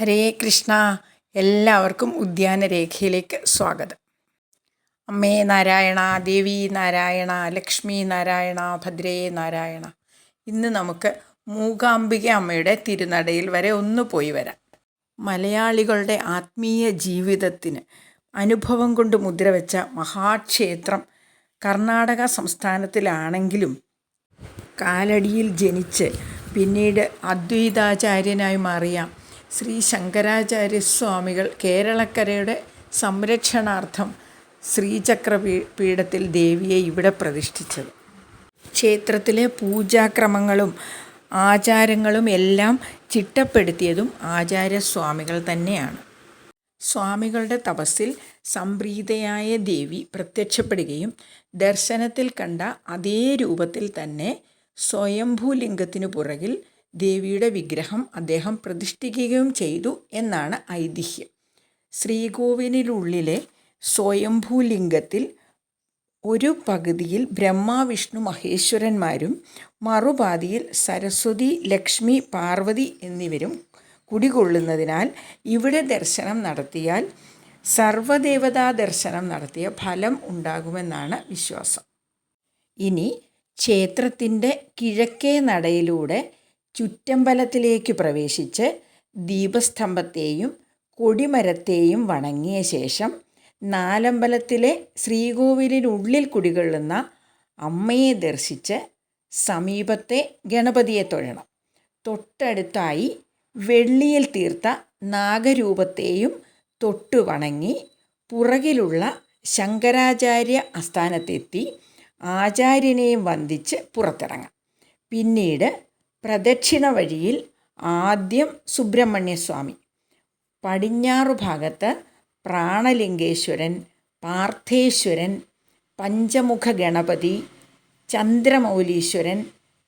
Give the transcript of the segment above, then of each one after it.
ഹരേ കൃഷ്ണ എല്ലാവർക്കും ഉദ്യാനരേഖയിലേക്ക് സ്വാഗതം. അമ്മേ നാരായണ ദേവി നാരായണ ലക്ഷ്മി നാരായണ ഭദ്രേ നാരായണ. ഇന്ന് നമുക്ക് മൂകാംബിക അമ്മയുടെ തിരുനടയിൽ വരെ ഒന്ന് പോയി വരാം. മലയാളികളുടെ ആത്മീയ ജീവിതത്തിന് അനുഭവം കൊണ്ട് മുദ്രവെച്ച മഹാക്ഷേത്രം കർണാടക സംസ്ഥാനത്തിലാണെങ്കിലും കാലടിയിൽ ജനിച്ച് പിന്നീട് അദ്വൈതാചാര്യനായി മാറിയ ശ്രീ ശങ്കരാചാര്യസ്വാമികൾ കേരളക്കരയുടെ സംരക്ഷണാർത്ഥം ശ്രീചക്ര പീഠത്തിൽ ദേവിയെ ഇവിടെ പ്രതിഷ്ഠിച്ചത്. ക്ഷേത്രത്തിലെ പൂജാക്രമങ്ങളും ആചാരങ്ങളും എല്ലാം ചിട്ടപ്പെടുത്തിയതും ആചാര്യസ്വാമികൾ തന്നെയാണ്. സ്വാമികളുടെ തപസ്സിൽ സംപ്രീതയായ ദേവി പ്രത്യക്ഷപ്പെടുകയും ദർശനത്തിൽ കണ്ട അതേ രൂപത്തിൽ തന്നെ സ്വയംഭൂലിംഗത്തിനു പുറകിൽ ദേവിയുടെ വിഗ്രഹം അദ്ദേഹം പ്രതിഷ്ഠിക്കുകയും ചെയ്തു എന്നാണ് ഐതിഹ്യം. ശ്രീകോവിലിനുള്ളിലെ സ്വയംഭൂലിംഗത്തിൽ ഒരു പകുതിയിൽ ബ്രഹ്മ വിഷ്ണു മഹേശ്വരന്മാരും മറുപാതിയിൽ സരസ്വതി ലക്ഷ്മി പാർവതി എന്നിവരും കുടികൊള്ളുന്നതിനാൽ ഇവിടെ ദർശനം നടത്തിയാൽ സർവദേവതാ ദർശനം നടത്തിയ ഫലം ഉണ്ടാകുമെന്നാണ് വിശ്വാസം. ഇനി ക്ഷേത്രത്തിന്റെ കിഴക്കേ നടയിലൂടെ ചുറ്റമ്പലത്തിലേക്ക് പ്രവേശിച്ച് ദീപസ്തംഭത്തെയും കൊടിമരത്തെയും വണങ്ങിയ ശേഷം നാലമ്പലത്തിലെ ശ്രീകോവിലിനുള്ളിൽ കുടികൊള്ളുന്ന അമ്മയെ ദർശിച്ച് സമീപത്തെ ഗണപതിയെ തൊഴണം. തൊട്ടടുത്തായി വെള്ളിയിൽ തീർത്ത നാഗരൂപത്തെയും തൊട്ടു വണങ്ങി പുറകിലുള്ള ശങ്കരാചാര്യ ആസ്ഥാനത്തെത്തി ആചാര്യനെയും വന്ദിച്ച് പുറത്തിറങ്ങാം. പിന്നീട് പ്രദക്ഷിണ വഴിയിൽ ആദ്യം സുബ്രഹ്മണ്യസ്വാമി. പടിഞ്ഞാറു ഭാഗത്ത് പ്രാണലിംഗേശ്വരൻ പാർത്ഥേശ്വരൻ പഞ്ചമുഖ ഗണപതി ചന്ദ്രമൗലീശ്വരൻ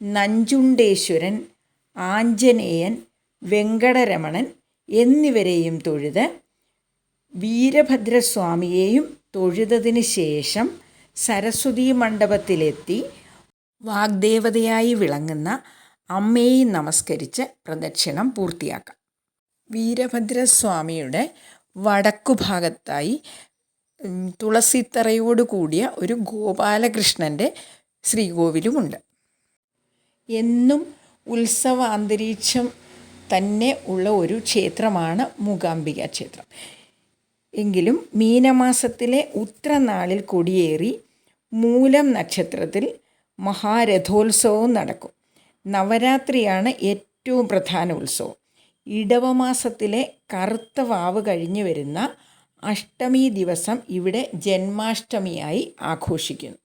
നഞ്ചുണ്ടേശ്വരൻ ആഞ്ജനേയൻ വെങ്കടരമണൻ എന്നിവരെയും തൊഴുത് വീരഭദ്രസ്വാമിയെയും തൊഴുതതിന് ശേഷം സരസ്വതീ മണ്ഡപത്തിലെത്തി വാഗ്ദേവതയായി വിളങ്ങുന്ന അമ്മയെയും നമസ്കരിച്ച് പ്രദക്ഷിണം പൂർത്തിയാക്കാം. വീരഭദ്രസ്വാമിയുടെ വടക്കു ഭാഗത്തായി തുളസിത്തറയോട് കൂടിയ ഒരു ഗോപാലകൃഷ്ണന്റെ ശ്രീകോവിലുമുണ്ട്. എന്നും ഉത്സവ അന്തരീക്ഷം തന്നെ ഉള്ള ഒരു ക്ഷേത്രമാണ് മൂകാംബിക ക്ഷേത്രം. എങ്കിലും മീനമാസത്തിലെ ഉത്രനാളിൽ കൊടിയേറി മൂലം നക്ഷത്രത്തിൽ മഹാരഥോത്സവവും നടക്കും. നവരാത്രിയാണ് ഏറ്റവും പ്രധാന ഉത്സവം. ഇടവമാസത്തിലെ കറുത്ത വാവ് കഴിഞ്ഞു വരുന്ന അഷ്ടമി ദിവസം ഇവിടെ ജന്മാഷ്ടമിയായി ആഘോഷിക്കുന്നു.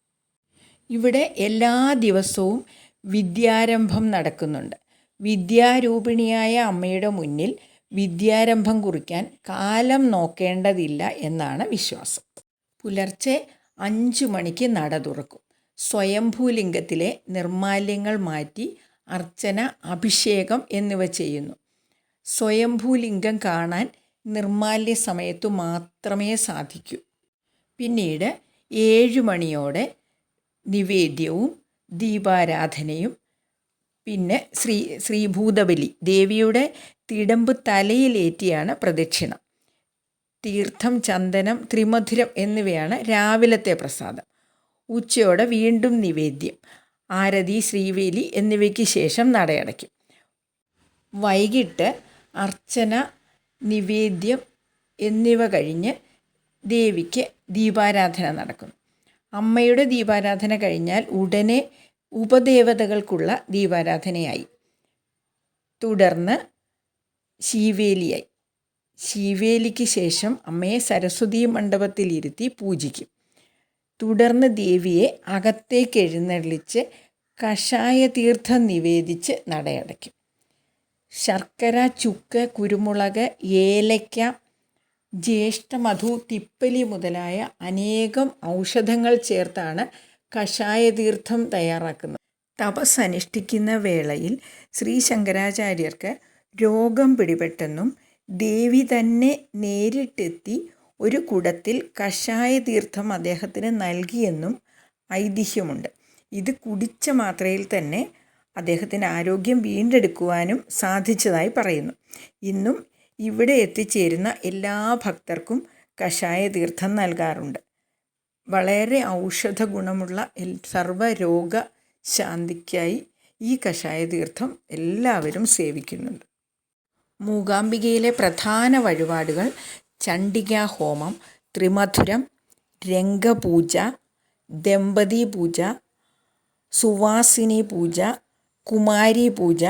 ഇവിടെ എല്ലാ ദിവസവും വിദ്യാരംഭം നടക്കുന്നുണ്ട്. വിദ്യാരൂപിണിയായ അമ്മയുടെ മുന്നിൽ വിദ്യാരംഭം കുറിക്കാൻ കാലം നോക്കേണ്ടതില്ല എന്നാണ് വിശ്വാസം. പുലർച്ചെ അഞ്ചു മണിക്ക് നട തുറക്കും. സ്വയംഭൂലിംഗത്തിലെ നിർമാല്യങ്ങൾ മാറ്റി അർച്ചന അഭിഷേകം എന്നിവ ചെയ്യുന്നു. സ്വയംഭൂലിംഗം കാണാൻ നിർമാല്യ സമയത്തു മാത്രമേ സാധിക്കൂ. പിന്നീട് ഏഴു മണിയോടെ നിവേദ്യവും ദീപാരാധനയും പിന്നെ ശ്രീ ശ്രീഭൂതബലി ദേവിയുടെ തിടമ്പ് തലയിലേറ്റിയാണ് പ്രദക്ഷിണം. തീർത്ഥം ചന്ദനം ത്രിമധുരം എന്നിവയാണ് രാവിലത്തെ പ്രസാദം. ഉച്ചയോടെ വീണ്ടും നിവേദ്യം. ആരതി ശ്രീവേലി എന്നിവയ്ക്ക് ശേഷം നടയടയ്ക്കും. വൈകിട്ട് അർച്ചന നിവേദ്യം എന്നിവ കഴിഞ്ഞ് ദേവിക്ക് ദീപാരാധന നടക്കുന്നു. അമ്മയുടെ ദീപാരാധന കഴിഞ്ഞാൽ ഉടനെ ഉപദേവതകൾക്കുള്ള ദീപാരാധനയായി. തുടർന്ന് ശീവേലിയായി. ശീവേലിക്ക് ശേഷം അമ്മയെ സരസ്വതി മണ്ഡപത്തിലിരുത്തി പൂജിക്കും. തുടർന്ന് ദേവിയെ അകത്തേക്ക് എഴുന്നള്ളിച്ച് കഷായ തീർത്ഥം നിവേദിച്ച് നടയടയ്ക്കും. ശർക്കര ചുക്ക് കുരുമുളക് ഏലയ്ക്ക ജ്യേഷ്ഠമധു തിപ്പലി മുതലായ അനേകം ഔഷധങ്ങൾ ചേർത്താണ് കഷായ തീർത്ഥം തയ്യാറാക്കുന്നത്. തപസ് അനുഷ്ഠിക്കുന്ന വേളയിൽ ശ്രീ ശങ്കരാചാര്യർക്ക് രോഗം പിടിപെട്ടെന്നും ദേവി തന്നെ നേരിട്ടെത്തി ഒരു കുടത്തിൽ കഷായ തീർത്ഥം അദ്ദേഹത്തിന് നൽകിയെന്നും ഐതിഹ്യമുണ്ട്. ഇത് കുടിച്ച മാത്രയിൽ തന്നെ അദ്ദേഹത്തിന് ആരോഗ്യം വീണ്ടെടുക്കുവാനും സാധിച്ചതായി പറയുന്നു. ഇന്നും ഇവിടെ എത്തിച്ചേരുന്ന എല്ലാ ഭക്തർക്കും കഷായ തീർത്ഥം നൽകാറുണ്ട്. വളരെ ഔഷധ ഗുണമുള്ള സർവരോഗ ശാന്തിക്കായി ഈ കഷായ തീർത്ഥം എല്ലാവരും സേവിക്കുന്നുണ്ട്. മൂകാംബികയിലെ പ്രധാന വഴിപാടുകൾ ചണ്ഡികാ ഹോമം ത്രിമധുരം രംഗപൂജ ദമ്പതി പൂജ സുവാസിനി പൂജ കുമാരി പൂജ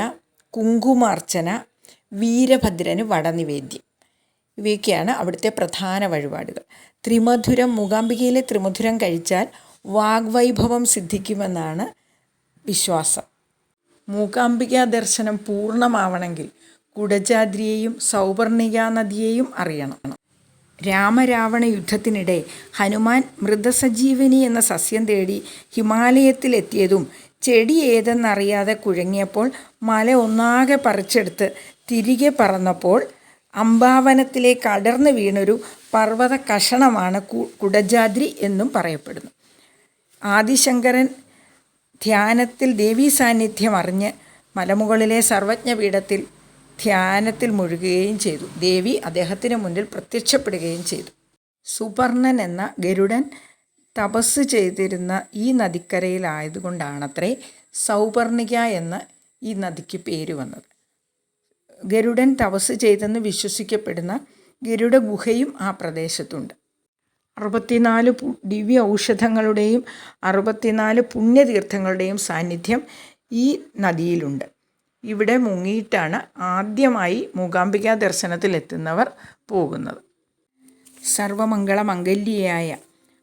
കുങ്കുമാർച്ചന വീരഭദ്രന് വടനിവേദ്യം. ഇവയൊക്കെയാണ് അവിടുത്തെ പ്രധാന വഴിപാടുകൾ. ത്രിമധുരം മൂകാംബികയിലെ ത്രിമധുരം കഴിച്ചാൽ വാഗ്വൈഭവം സിദ്ധിക്കുമെന്നാണ് വിശ്വാസം. മൂകാംബിക ദർശനം പൂർണമാവണമെങ്കിൽ കുടജാദ്രിയെയും സൗവർണികാ നദിയെയും അറിയണം. രാമരാവണ യുദ്ധത്തിനിടെ ഹനുമാൻ മൃതസജീവനി എന്ന സസ്യം തേടി ഹിമാലയത്തിലെത്തിയതും ചെടി ഏതെന്നറിയാതെ കുഴങ്ങിയപ്പോൾ മല ഒന്നാകെ പറിച്ചെടുത്ത് തിരികെ പറന്നപ്പോൾ അംബാവനത്തിലേക്ക് അടർന്നു വീണൊരു പർവത കഷണമാണ് കുടജാദ്രി എന്നും പറയപ്പെടുന്നു. ആദിശങ്കരൻ ധ്യാനത്തിൽ ദേവീ സാന്നിധ്യം അറിഞ്ഞ് മലമുകളിലെ സർവജ്ഞപീഠത്തിൽ ധ്യാനത്തിൽ മുഴുകുകയും ചെയ്തു. ദേവി അദ്ദേഹത്തിന് മുന്നിൽ പ്രത്യക്ഷപ്പെടുകയും ചെയ്തു. സുപർണൻ എന്ന ഗരുഡൻ തപസ് ചെയ്തിരുന്ന ഈ നദിക്കരയിലായതുകൊണ്ടാണത്രേ സൗപർണിക എന്ന ഈ നദിക്ക് പേര് വന്നത്. ഗരുഡൻ തപസ് ചെയ്തെന്ന് വിശ്വസിക്കപ്പെടുന്ന ഗരുഡ ഗുഹയും ആ പ്രദേശത്തുണ്ട്. അറുപത്തിനാല് ദിവ്യ ഔഷധങ്ങളുടെയും അറുപത്തിനാല് പുണ്യതീർത്ഥങ്ങളുടെയും സാന്നിധ്യം ഈ നദിയിലുണ്ട്. ഇവിടെ മുങ്ങിയിട്ടാണ് ആദ്യമായി മൂകാംബിക ദർശനത്തിലെത്തുന്നവർ പോകുന്നത്. സർവമംഗളമംഗല്യയായ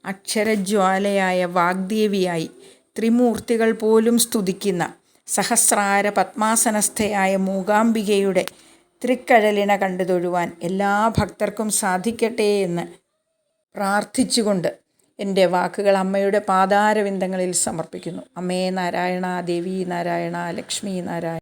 അക്ഷരജ്വാലയായ വാഗ്ദേവിയായി ത്രിമൂർത്തികൾ പോലും സ്തുതിക്കുന്ന സഹസ്രാര പത്മാസനസ്ഥയായ മൂകാംബികയുടെ തൃക്കഴലിന കണ്ടു തൊഴുവാൻ എല്ലാ ഭക്തർക്കും സാധിക്കട്ടെ എന്ന് പ്രാർത്ഥിച്ചുകൊണ്ട് എന്റെ വാക്കുകൾ അമ്മയുടെ പാതാരവിന്ദങ്ങളിൽ സമർപ്പിക്കുന്നു. അമ്മേ നാരായണ ദേവി നാരായണ ലക്ഷ്മി നാരായണ.